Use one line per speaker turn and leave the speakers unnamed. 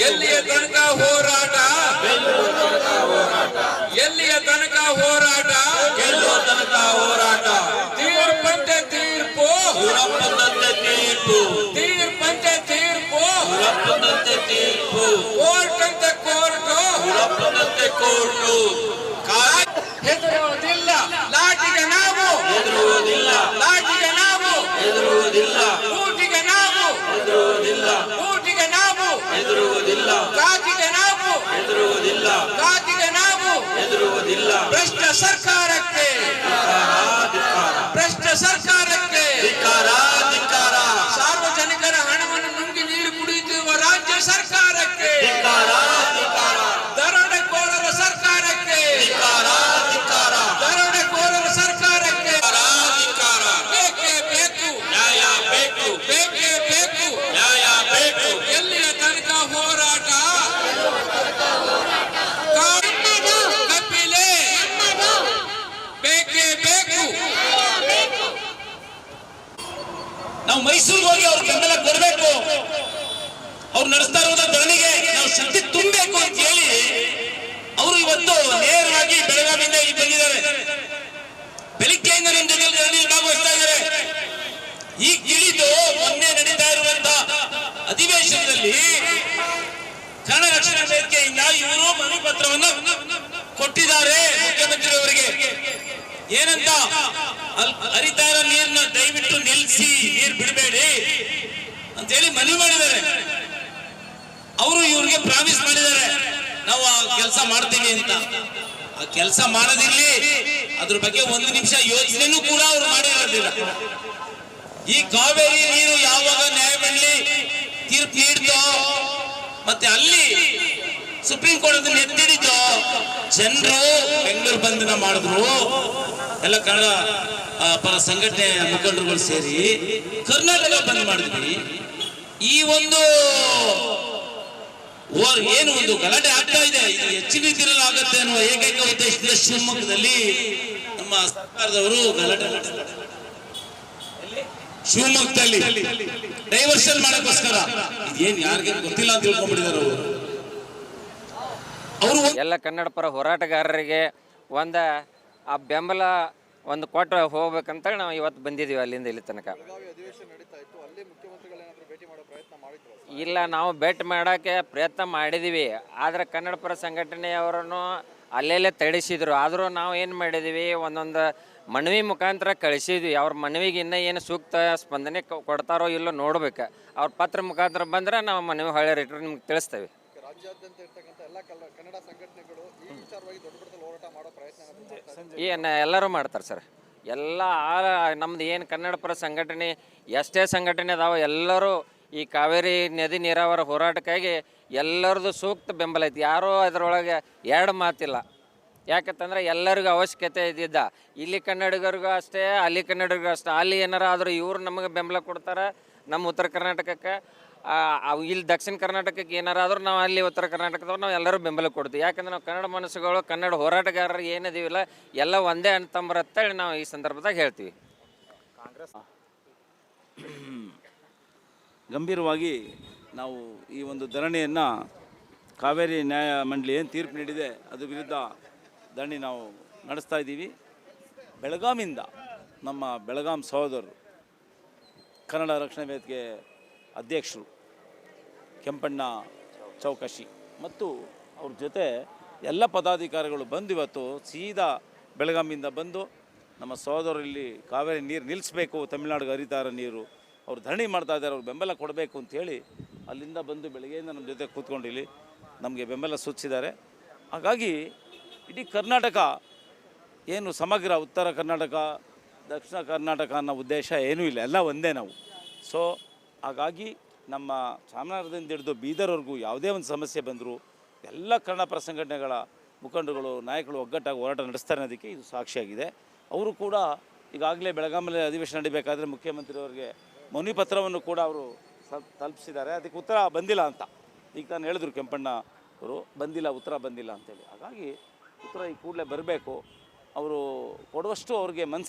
ಎಲ್ಲಿಯ ತನಕ ಹೋರಾಟ? ಎಲ್ಲಿಯ ತನಕ ಹೋರಾಟ?
ಗೆಲ್ಲುವ ತನಕ ಹೋರಾಟ?
ತೀರ್ಪಂತೆ ತೀರ್ಪು. ತೀರ್ಪಂತೆ ತೀರ್ಪು.
ತೀರ್ಪು
ಕೋರ್ಟ್ ಅಂತೆ ಕೋರ್ಟು
ಯುರಪ್ಪನಂತೆ ಕೋರ್ಟು ಕಾಯ್
ಹೆದರುವುದಿಲ್ಲ ಲಾಟಿಗೆ ನಾವು
ಹೆದರುವುದಿಲ್ಲ
ಲಾಟಿಗೆ ನಾವು
ಹೆದರುವುದಿಲ್ಲ
ಊಟಿಗೆ ನಾವು
ಹೆದರುವುದಿಲ್ಲ
ಊಟಿಗೆ ನಾವು
ಹೆದರುವುದಿಲ್ಲ
ಕಾಕಿಗೆ ನಾವು
ಹೆದರುವುದಿಲ್ಲ
ಕಾಕಿಗೆ ನಾವು
ಹೆದರುವುದಿಲ್ಲ
ಭ್ರಷ್ಟ ಸರ್ಕಾರಕ್ಕೆ
ಅವ್ರು ನಡೆಸ್ತಾ ಇರೋದ ಧರಣಿಗೆ ನಾವು ಶಕ್ತಿ ತುಂಬಬೇಕು ಅಂತ ಹೇಳಿ ಅವರು ಇವತ್ತು ನೇರವಾಗಿ ಬೆಳಗಾವಿಯಿಂದ ಇಲ್ಲಿ ಬಂದಿದ್ದಾರೆ. ಬೆಳಿಗ್ಗೆಯಿಂದ ನಮ್ಮ ಜೊತೆ ಧರಣಿ ಭಾಗವಹಿಸ್ತಾ ಇದ್ದಾರೆ ಈ ಗಿಳಿದು ಮೊನ್ನೆ ನಡೀತಾ ಇರುವಂತ ಅಧಿವೇಶನದಲ್ಲಿ ಕನ್ನಡ ರಕ್ಷಣಾ ವೇದಿಕೆಯಿಂದ ಇವರು ಮನವಿ ಪತ್ರವನ್ನು ಕೊಟ್ಟಿದ್ದಾರೆ ಮುಖ್ಯಮಂತ್ರಿಯವರಿಗೆ. ಏನಂತ? ಹರಿತಾ ಇರೋ ನೀರನ್ನ ದಯವಿಟ್ಟು ನಿಲ್ಲಿಸಿ ನೀರು ಬಿಡಬೇಡಿ ಅಂತ ಹೇಳಿ ಮನವಿ ಮಾಡಿದ್ದಾರೆ ಅವರು ಇವ್ರಿಗೆ ಪ್ರಾಮಿಸ್ ಮಾಡಿದ್ದಾರೆ ನಾವು ಮಾಡ್ತೀವಿ ಅಂತ. ಆ ಕೆಲಸ ಮಾಡೋದಿರ್ಲಿ, ಅದ್ರ ಬಗ್ಗೆ ಒಂದು ನಿಮಿಷ ಯೋಚನೆನೂ ಕೂಡ ಅವ್ರು ಮಾಡಿರೋದಿಲ್ಲ. ಈ ಕಾವೇರಿ ನೀರು ಯಾವಾಗ ನ್ಯಾಯ ಬೆಳ್ಳಿ ತೀರ್ಪು ನೀಡ್ತೋ, ಮತ್ತೆ ಅಲ್ಲಿ ಸುಪ್ರೀಂ ಕೋರ್ಟ್ ಎತ್ತಿಡಿದ್ದು ಜನರು ಬೆಂಗಳೂರು ಬಂಧನ ಮಾಡಿದ್ರು. ಎಲ್ಲ ಕನ್ನಡ ಪರ ಸಂಘಟನೆ ಮುಖಂಡರುಗಳು ಸೇರಿ ಕರ್ನಾಟಕ ಬಂದ್ ಮಾಡಿದ್ವಿ. ಈ ಒಂದು ಓರ್ ಏನು ಒಂದು ಗಲಾಟೆ ಆಗ್ತಾ ಇದೆ, ಇದು ಹೆಚ್ಚಿನ ಆಗತ್ತೆ ಅನ್ನುವ ಏಕೈಕ ಉದ್ದೇಶದಿಂದ ಶಿವಮೊಗ್ಗದಲ್ಲಿ ನಮ್ಮ ಸರ್ಕಾರದವರು ಗಲಾಟೆ ಶಿವಮೊಗ್ಗದಲ್ಲಿ ಡೈವರ್ಷನ್ ಮಾಡಕ್ಕೋಸ್ಕರ, ಇದೇನ್ ಯಾರಿಗೆ ಗೊತ್ತಿಲ್ಲ ಅಂತ ತಿಳ್ಕೊಂಡ್ಬಿಟ್ಟಿದ್ದಾರೆ ಅವರು. ಅವರು
ಎಲ್ಲ ಕನ್ನಡ ಪರ ಹೋರಾಟಗಾರರಿಗೆ ಒಂದ ಆ ಬೆಂಬಲ, ಒಂದು ಕೊಟ್ಟು ಹೋಗ್ಬೇಕಂತ ನಾವು ಇವತ್ತು ಬಂದಿದ್ದೀವಿ ಅಲ್ಲಿಂದ ಇಲ್ಲಿ ತನಕ. ಇಲ್ಲ ನಾವು ಭೇಟಿ ಮಾಡೋಕ್ಕೆ ಪ್ರಯತ್ನ ಮಾಡಿದ್ದೀವಿ ಆದರೆ ಕನ್ನಡ ಪರ ಸಂಘಟನೆಯವರನ್ನು ಅಲ್ಲೆಲ್ಲೇ ತಡಿಸಿದ್ರು. ಆದರೂ ನಾವು ಏನು ಮಾಡಿದ್ದೀವಿ ಒಂದೊಂದು ಮನವಿ ಮುಖಾಂತರ ಕಳಿಸಿದ್ವಿ. ಅವ್ರ ಮನವಿಗೆ ಇನ್ನೂ ಏನು ಸೂಕ್ತ ಸ್ಪಂದನೆ ಕೊಡ್ತಾರೋ ಇಲ್ಲೋ ನೋಡ್ಬೇಕು. ಅವ್ರ ಪತ್ರ ಮುಖಾಂತರ ಬಂದ್ರೆ ನಾವು ಮನವಿ ಹೊಳೆ ರಿಟರ್ನ್ ನಿಮ್ಗೆ ತಿಳಿಸ್ತೇವೆ. ಏನು ಎಲ್ಲರೂ ಮಾಡ್ತಾರೆ ಸರ್. ಎಲ್ಲ ಆ ನಮ್ದು ಏನು ಕನ್ನಡ ಪರ ಸಂಘಟನೆ ಎಷ್ಟೇ ಸಂಘಟನೆ ಅದಾವೆ ಎಲ್ಲರೂ ಈ ಕಾವೇರಿ ನದಿ ನೀರಾವರಿ ಹೋರಾಟಕ್ಕಾಗಿ ಎಲ್ಲರದು ಸೂಕ್ತ ಬೆಂಬಲ ಐತಿ. ಯಾರೂ ಅದರೊಳಗೆ ಎರಡು ಮಾತಿಲ್ಲ. ಯಾಕಂತಂದ್ರೆ ಎಲ್ಲರಿಗೂ ಅವಶ್ಯಕತೆ ಇದ್ದಿದ್ದ. ಇಲ್ಲಿ ಕನ್ನಡಿಗರಿಗೂ ಅಷ್ಟೇ ಅಲ್ಲಿ ಕನ್ನಡಿಗರಿಗೂ ಅಷ್ಟೇ. ಅಲ್ಲಿ ಏನಾರ ಆದರೂ ಇವರು ನಮಗೆ ಬೆಂಬಲ ಕೊಡ್ತಾರೆ ನಮ್ಮ ಉತ್ತರ ಕರ್ನಾಟಕಕ್ಕೆ. ಆ, ಇಲ್ಲಿ ದಕ್ಷಿಣ ಕರ್ನಾಟಕಕ್ಕೆ ಏನಾರಾದರೂ ನಾವು ಅಲ್ಲಿ ಉತ್ತರ ಕರ್ನಾಟಕದವ್ರು ನಾವು ಎಲ್ಲರೂ ಬೆಂಬಲ ಕೊಡ್ತೀವಿ. ಯಾಕಂದ್ರೆ ನಾವು ಕನ್ನಡ ಮನಸ್ಸುಗಳು ಕನ್ನಡ ಹೋರಾಟಗಾರರು ಏನಿದೀವಿಲ್ಲ ಎಲ್ಲ ಒಂದೇ ಅಂತಂಬರತ್ತೇಳಿ ನಾವು ಈ ಸಂದರ್ಭದಾಗ ಹೇಳ್ತೀವಿ.
ಗಂಭೀರವಾಗಿ ನಾವು ಈ ಒಂದು ಧರಣಿಯನ್ನು ಕಾವೇರಿ ನ್ಯಾಯ ಮಂಡಳಿ ಏನು ತೀರ್ಪು ನೀಡಿದೆ ಅದ್ರ ವಿರುದ್ಧ ಧರಣಿ ನಾವು ನಡೆಸ್ತಾ ಇದ್ದೀವಿ. ಬೆಳಗಾಮಿಂದ ನಮ್ಮ ಬೆಳಗಾಂ ಸಹೋದರರು, ಕನ್ನಡ ರಕ್ಷಣಾ ವೇದಿಕೆ ಅಧ್ಯಕ್ಷರು ಕೆಂಪಣ್ಣ ಚೌಕಶಿ ಮತ್ತು ಅವ್ರ ಜೊತೆ ಎಲ್ಲ ಪದಾಧಿಕಾರಿಗಳು ಬಂದು ಇವತ್ತು ಸೀದಾ ಬೆಳಗಾಮಿಂದ ಬಂದು ನಮ್ಮ ಸಹೋದರಲ್ಲಿ ಕಾವೇರಿ ನೀರು ನಿಲ್ಲಿಸಬೇಕು ತಮಿಳ್ನಾಡಿಗೆ ಹರಿತಾರ ನೀರು. ಅವ್ರು ಧರಣಿ ಮಾಡ್ತಾ ಇದ್ದಾರೆ, ಅವ್ರು ಬೆಂಬಲ ಕೊಡಬೇಕು ಅಂತೇಳಿ ಅಲ್ಲಿಂದ ಬಂದು ಬೆಳಗ್ಗೆಯಿಂದ ನಮ್ಮ ಜೊತೆ ಕೂತ್ಕೊಂಡು ನಮಗೆ ಬೆಂಬಲ ಸೂಚಿಸಿದ್ದಾರೆ. ಹಾಗಾಗಿ ಇಡೀ ಕರ್ನಾಟಕ ಏನು ಸಮಗ್ರ ಉತ್ತರ ಕರ್ನಾಟಕ, ದಕ್ಷಿಣ ಕರ್ನಾಟಕ ಅನ್ನೋ ಉದ್ದೇಶ ಏನೂ ಇಲ್ಲ, ಎಲ್ಲ ಒಂದೇ ನಾವು. ಸೊ ಹಾಗಾಗಿ ನಮ್ಮ ಚಾಮರಾಜದಿಂದ ಹಿಡಿದು ಬೀದರ್ವರೆಗೂ ಯಾವುದೇ ಒಂದು ಸಮಸ್ಯೆ ಬಂದರೂ ಎಲ್ಲ ಕನ್ನಡ ಪರ ಸಂಘಟನೆಗಳ ಮುಖಂಡರುಗಳು, ನಾಯಕರು ಒಗ್ಗಟ್ಟಾಗಿ ಹೋರಾಟ ನಡೆಸ್ತಾರೆ ಅನ್ನೋದಕ್ಕೆ ಇದು ಸಾಕ್ಷಿಯಾಗಿದೆ. ಅವರು ಕೂಡ ಈಗಾಗಲೇ ಬೆಳಗಾಮಲ್ಲಿ ಅಧಿವೇಶನ ನಡಿಬೇಕಾದ್ರೆ ಮುಖ್ಯಮಂತ್ರಿಯವರಿಗೆ ಮನವಿ ಪತ್ರವನ್ನು ಕೂಡ ಅವರು ತಲುಪಿಸಿದ್ದಾರೆ. ಅದಕ್ಕೆ ಉತ್ತರ ಬಂದಿಲ್ಲ ಅಂತ. ಈಗ ನಾನು ಹೇಳಿದ್ರು ಕೆಂಪಣ್ಣ ಅವರು, ಬಂದಿಲ್ಲ, ಉತ್ತರ ಬಂದಿಲ್ಲ ಅಂತೇಳಿ. ಹಾಗಾಗಿ ಉತ್ತರ ಈ ಕೂಡಲೇ ಬರಬೇಕು. ಅವರು ಕೊಡುವಷ್ಟು ಅವ್ರಿಗೆ ಮನಸ್ಸು